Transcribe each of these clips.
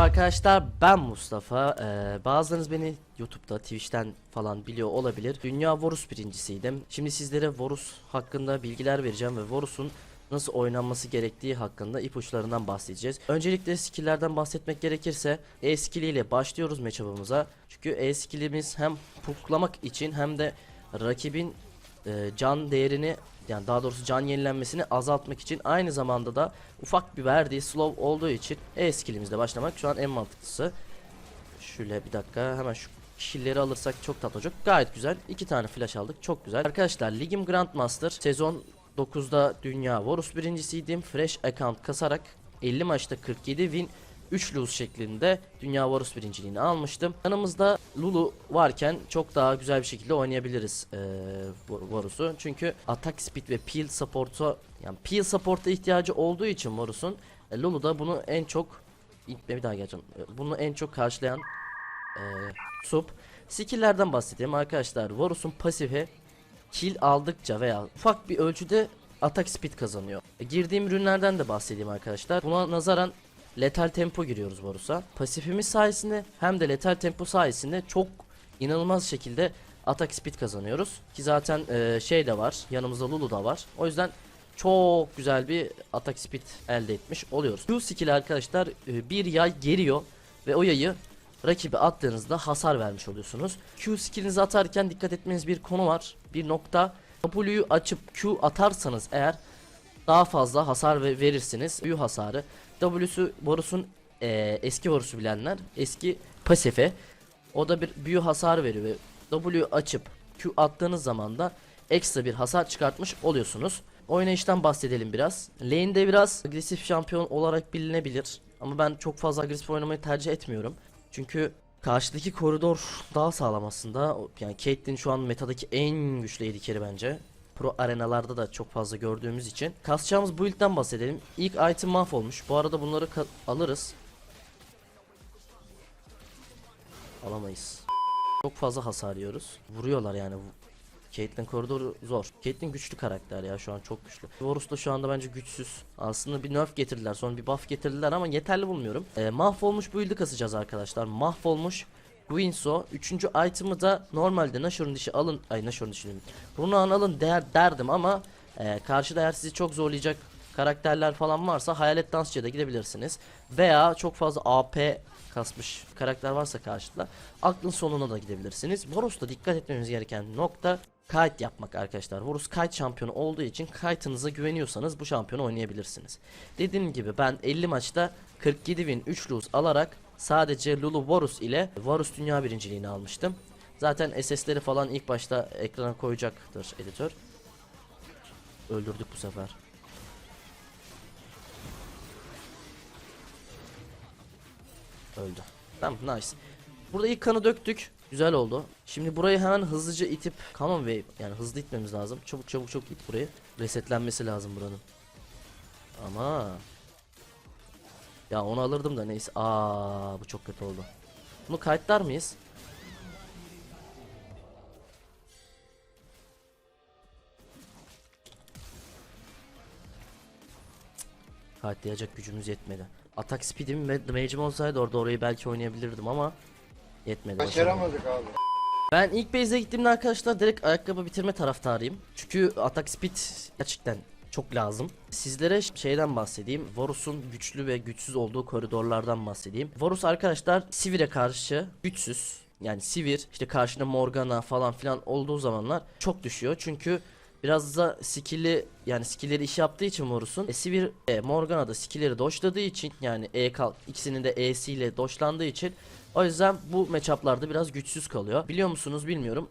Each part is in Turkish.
Merhaba arkadaşlar ben Mustafa. Ee, bazılarınız beni YouTube'da, Twitch'ten falan biliyor olabilir. Dünya Vorus birincisiydim. Şimdi sizlere Vorus hakkında bilgiler vereceğim ve Vorus'un nasıl oynanması gerektiği hakkında ipuçlarından bahsedeceğiz. Öncelikle skill'lerden bahsetmek gerekirse E skill ile başlıyoruz matchup'ımıza. Çünkü E skill'imiz hem puklamak için hem de rakibin e, can değerini yani daha doğrusu can yenilenmesini azaltmak için aynı zamanda da ufak bir verdiği slow olduğu için E skillimizle başlamak şu an en mantıklısı. Şöyle bir dakika hemen şu kişileri alırsak çok tatlı olacak. Gayet güzel. İki tane flash aldık. Çok güzel. Arkadaşlar Ligim Grandmaster sezon 9'da Dünya Varus birincisiydim. Fresh account kasarak 50 maçta 47 win 3 lose şeklinde Dünya Varus birinciliğini almıştım. Yanımızda Lulu varken çok daha güzel bir şekilde oynayabiliriz eee bu Varus'u. Çünkü attack speed ve peel support'a yani peel support'a ihtiyacı olduğu için Varus'un e, Lulu da bunu en çok bir daha geleceğim. E, Bunu en çok karşılayan eee sub. Skill'lerden bahsedeyim arkadaşlar. Varus'un pasifi kill aldıkça veya ufak bir ölçüde atak speed kazanıyor. E, girdiğim ürünlerden de bahsedeyim arkadaşlar. Buna nazaran letal tempo giriyoruz Varus'a. Pasifimiz sayesinde hem de letal tempo sayesinde çok inanılmaz şekilde atak speed kazanıyoruz. Ki zaten e, şey de var. Yanımızda Lulu da var. O yüzden çok güzel bir atak speed elde etmiş oluyoruz. Q skill arkadaşlar e, bir yay geriyor ve o yayı rakibi attığınızda hasar vermiş oluyorsunuz. Q skillinizi atarken dikkat etmeniz bir konu var. Bir nokta. W'yu açıp Q atarsanız eğer daha fazla hasar ve verirsiniz. Büyü hasarı. W'su Varus'un eee, eski Varus'u bilenler eski pasife. O da bir büyü hasarı veriyor ve W açıp Q attığınız zaman da ekstra bir hasar çıkartmış oluyorsunuz. Oynayıştan bahsedelim biraz. Lane'de biraz agresif şampiyon olarak bilinebilir. Ama ben çok fazla agresif oynamayı tercih etmiyorum. Çünkü karşıdaki koridor daha sağlam aslında. Yani Caitlyn şu an metadaki en güçlü carry bence. Pro arenalarda da çok fazla gördüğümüz için. Kasacağımız build'den bahsedelim. İlk item mahvolmuş. Bu arada bunları alırız. Alamayız. Çok fazla hasar yiyoruz. Vuruyorlar yani. Caitlyn koridoru zor. Caitlyn güçlü karakter ya şu an çok güçlü. Varus da şu anda bence güçsüz. Aslında bir nerf getirdiler sonra bir buff getirdiler ama yeterli bulmuyorum. Ee, mahvolmuş build'i kasacağız arkadaşlar. Mahvolmuş Guinso. Üçüncü item'ı da normalde Nashor'un dişi alın. Ay Nashor'un dişi değil. Runa'nı alın der, derdim ama e, karşıda eğer sizi çok zorlayacak karakterler falan varsa hayalet dansçıya da gidebilirsiniz. Veya çok fazla AP kasmış karakter varsa karşıda aklın sonuna da gidebilirsiniz. Varus'ta dikkat etmemiz gereken nokta kite yapmak arkadaşlar. Varus kite şampiyonu olduğu için kite'ınıza güveniyorsanız bu şampiyonu oynayabilirsiniz. Dediğim gibi ben 50 maçta 47 win 3 lose alarak sadece Lulu Varus ile Varus dünya birinciliğini almıştım. Zaten SS'leri falan ilk başta ekrana koyacaktır editör. Öldürdük bu sefer. Öldü. Tamam nice. Burada ilk kanı döktük. Güzel oldu. Şimdi burayı hemen hızlıca itip Common Wave yani hızlı itmemiz lazım. Çabuk çabuk çabuk it burayı. Resetlenmesi lazım buranın. Ama ya onu alırdım da neyse. Aa bu çok kötü oldu. Bunu kayıtlar mıyız? Kayıtlayacak gücümüz yetmedi. Atak speed'im ve damage'im olsaydı orada orayı belki oynayabilirdim ama yetmedi. Başaramadık abi. Ben ilk base'e gittiğimde arkadaşlar direkt ayakkabı bitirme taraftarıyım. Çünkü atak speed gerçekten çok lazım. Sizlere şeyden bahsedeyim. Varus'un güçlü ve güçsüz olduğu koridorlardan bahsedeyim. Varus arkadaşlar Sivir'e karşı güçsüz. Yani Sivir işte karşında Morgana falan filan olduğu zamanlar çok düşüyor. Çünkü biraz da skill'i yani skill'leri iş yaptığı için Varus'un e, Sivir e, Morgana da skill'leri doşladığı için yani E kalk ikisinin de E'siyle doşlandığı için o yüzden bu matchup'larda biraz güçsüz kalıyor. Biliyor musunuz bilmiyorum.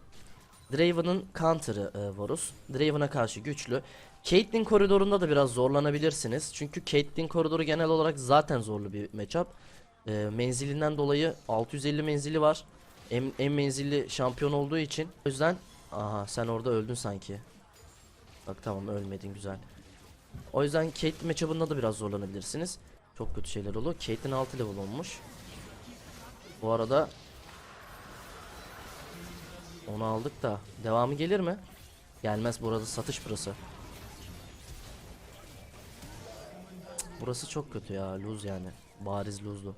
Draven'ın counter'ı e, Varus. Draven'a karşı güçlü. Caitlyn koridorunda da biraz zorlanabilirsiniz. Çünkü Caitlyn koridoru genel olarak zaten zorlu bir matchup. E, menzilinden dolayı 650 menzili var. En, en menzilli şampiyon olduğu için. O yüzden aha sen orada öldün sanki. Bak tamam ölmedin güzel. O yüzden Caitlyn matchup'ında da biraz zorlanabilirsiniz. Çok kötü şeyler oluyor. Caitlyn 6 level olmuş. Bu arada onu aldık da devamı gelir mi? Gelmez burada satış burası. Burası çok kötü ya lose yani. Bariz lose'lu.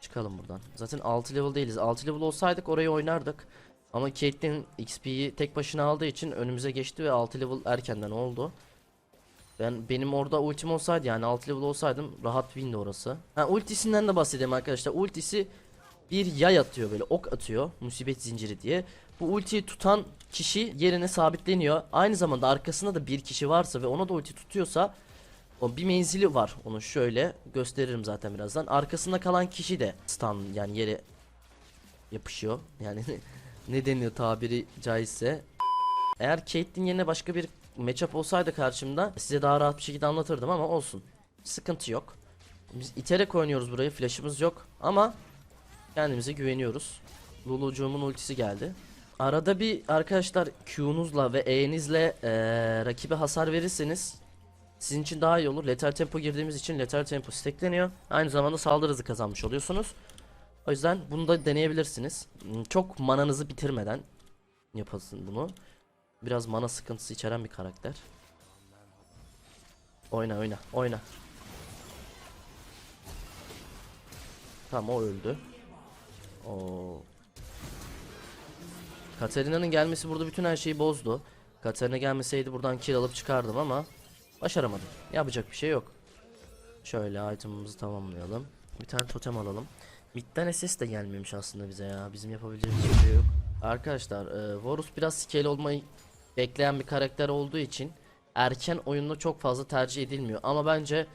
Çıkalım buradan. Zaten 6 level değiliz. 6 level olsaydık orayı oynardık. Ama Caitlyn XP'yi tek başına aldığı için önümüze geçti ve 6 level erkenden oldu. Ben benim orada ultim olsaydı yani 6 level olsaydım rahat windi orası. Ha ultisinden de bahsedeyim arkadaşlar. Ultisi bir yay atıyor böyle ok atıyor musibet zinciri diye. Bu ultiyi tutan kişi yerine sabitleniyor. Aynı zamanda arkasında da bir kişi varsa ve ona da ulti tutuyorsa o bir menzili var. Onu şöyle gösteririm zaten birazdan. Arkasında kalan kişi de stun yani yere yapışıyor. Yani ne deniyor tabiri caizse. Eğer Caitlyn yerine başka bir matchup olsaydı karşımda size daha rahat bir şekilde anlatırdım ama olsun. Sıkıntı yok. Biz iterek oynuyoruz burayı. Flash'ımız yok ama kendimize güveniyoruz. Lulucuğumun ultisi geldi. Arada bir arkadaşlar Q'nuzla ve E'nizle eee rakibe hasar verirseniz sizin için daha iyi olur. Lethal tempo girdiğimiz için lethal tempo stackleniyor. Aynı zamanda saldırı hızı kazanmış oluyorsunuz. O yüzden bunu da deneyebilirsiniz. Hmm, Çok mananızı bitirmeden yapasın bunu. Biraz mana sıkıntısı içeren bir karakter. Oyna oyna oyna. Tamam o öldü. O Katarina'nın gelmesi burada bütün her şeyi bozdu. Katarina gelmeseydi buradan kill alıp çıkardım ama başaramadım. Yapacak bir şey yok. Şöyle itemımızı tamamlayalım. Bir tane totem alalım. Mid'den SS de gelmemiş aslında bize ya. Bizim yapabileceğimiz bir şey yok. Arkadaşlar, e, Varus biraz scale olmayı bekleyen bir karakter olduğu için erken oyunda çok fazla tercih edilmiyor. Ama bence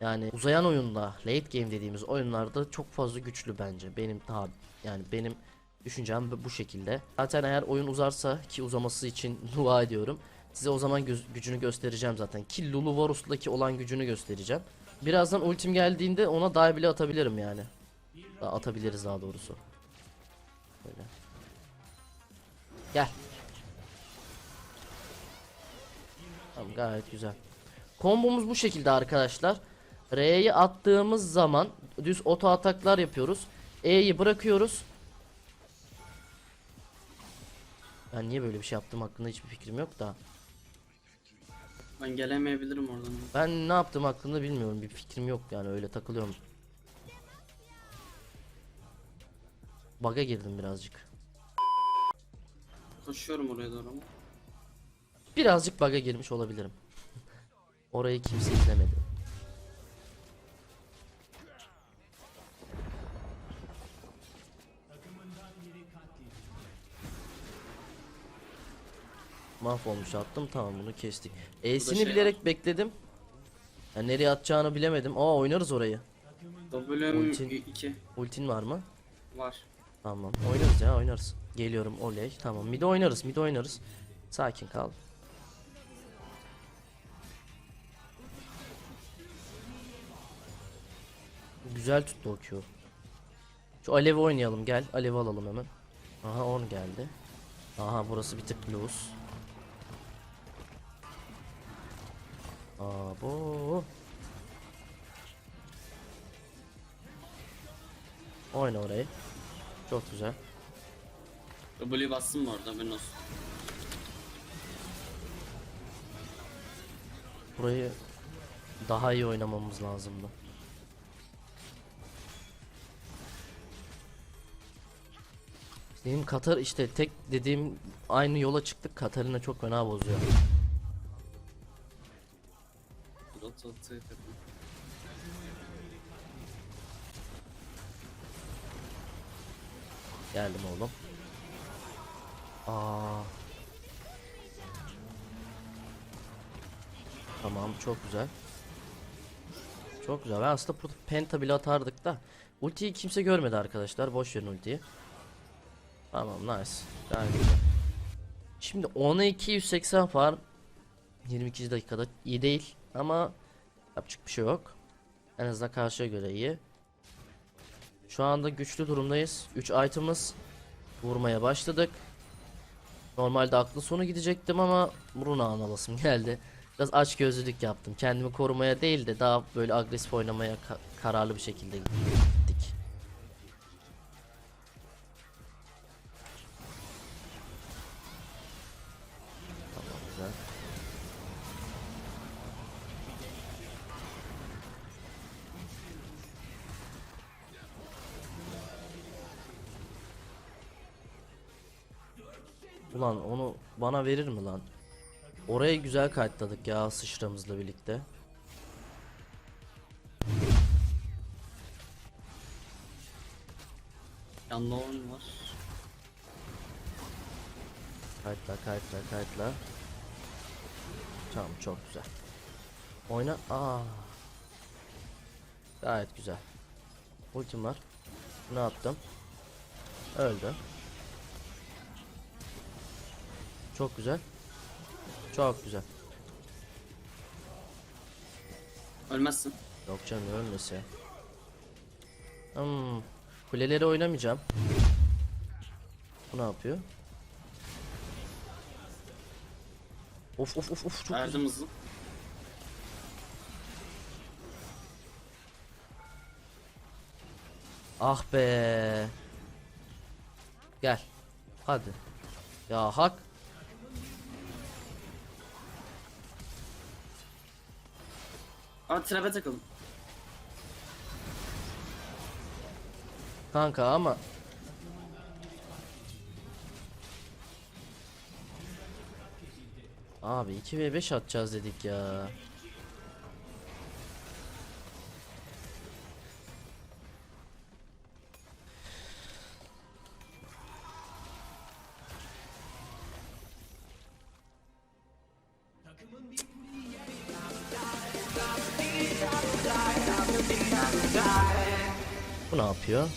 yani uzayan oyunda, late game dediğimiz oyunlarda çok fazla güçlü bence. Benim daha yani benim düşüncem bu- şekilde. Zaten eğer oyun uzarsa ki uzaması için dua ediyorum. Size o zaman göz- gücünü göstereceğim zaten. Ki Lulu Varus'taki olan gücünü göstereceğim. Birazdan ultim geldiğinde ona dive bile atabilirim yani. Daha atabiliriz daha doğrusu. Böyle. Gel. Tamam gayet güzel. Kombomuz bu şekilde arkadaşlar. R'yi attığımız zaman düz oto ataklar yapıyoruz. E'yi bırakıyoruz. Ben niye böyle bir şey yaptım hakkında hiçbir fikrim yok da. Ben gelemeyebilirim oradan. Ben ne yaptım hakkında bilmiyorum. Bir fikrim yok yani öyle takılıyorum. Bug'a girdim birazcık. Koşuyorum oraya doğru ama. Birazcık bug'a girmiş olabilirim. Orayı kimse izlemedi. Mahvolmuş attım tamam bunu kestik. E'sini şey bilerek bekledim. Ya nereye atacağını bilemedim. Aa oynarız orayı. WM Ultin. 2 Ultin var mı? var. Tamam oynarız ya oynarız. Geliyorum oley tamam mid oynarız mid oynarız. Sakin kal. Güzel tuttu o Q. Şu alevi oynayalım gel alevi alalım hemen. Aha 10 geldi. Aha burası bir tık loose. Abo. Oyna orayı. Çok güzel. W bastım mı orada ben olsun. Burayı daha iyi oynamamız lazımdı. Benim Katar işte tek dediğim aynı yola çıktık. Katarina çok fena bozuyor. Rot yapıyorum. Geldim oğlum. Aa. Tamam çok güzel. Çok güzel. Ben aslında burada penta bile atardık da. Ultiyi kimse görmedi arkadaşlar. Boş verin ultiyi. Tamam nice. Gayet güzel. Şimdi 10'a 2 180 farm 22 dakikada iyi değil ama yapacak bir şey yok. En azından karşıya göre iyi. Şu anda güçlü durumdayız. 3 item'ız vurmaya başladık. Normalde aklı sonu gidecektim ama Runa analasım geldi. Biraz aç gözlülük yaptım. Kendimi korumaya değil de daha böyle agresif oynamaya ka- kararlı bir şekilde gittik. Ulan onu bana verir mi lan? Oraya güzel kayıtladık ya sıçramızla birlikte. Yanlı oyun var. Kayıtla kayıtla kayıtla. Tamam çok güzel. Oyna. Aa. Gayet güzel. Ultim var. Ne yaptım? Öldü. Çok güzel. Çok güzel. Ölmezsin. Yok canım ölmesi. Hmm. Kuleleri oynamayacağım. Bu ne yapıyor? Of of of of çok. Verdim hızlı. Ah be. Gel. Hadi. Ya hak. Aa trap'e takıldım. Kanka ama Abi 2v5 atacağız dedik ya. Bu ne yapıyor?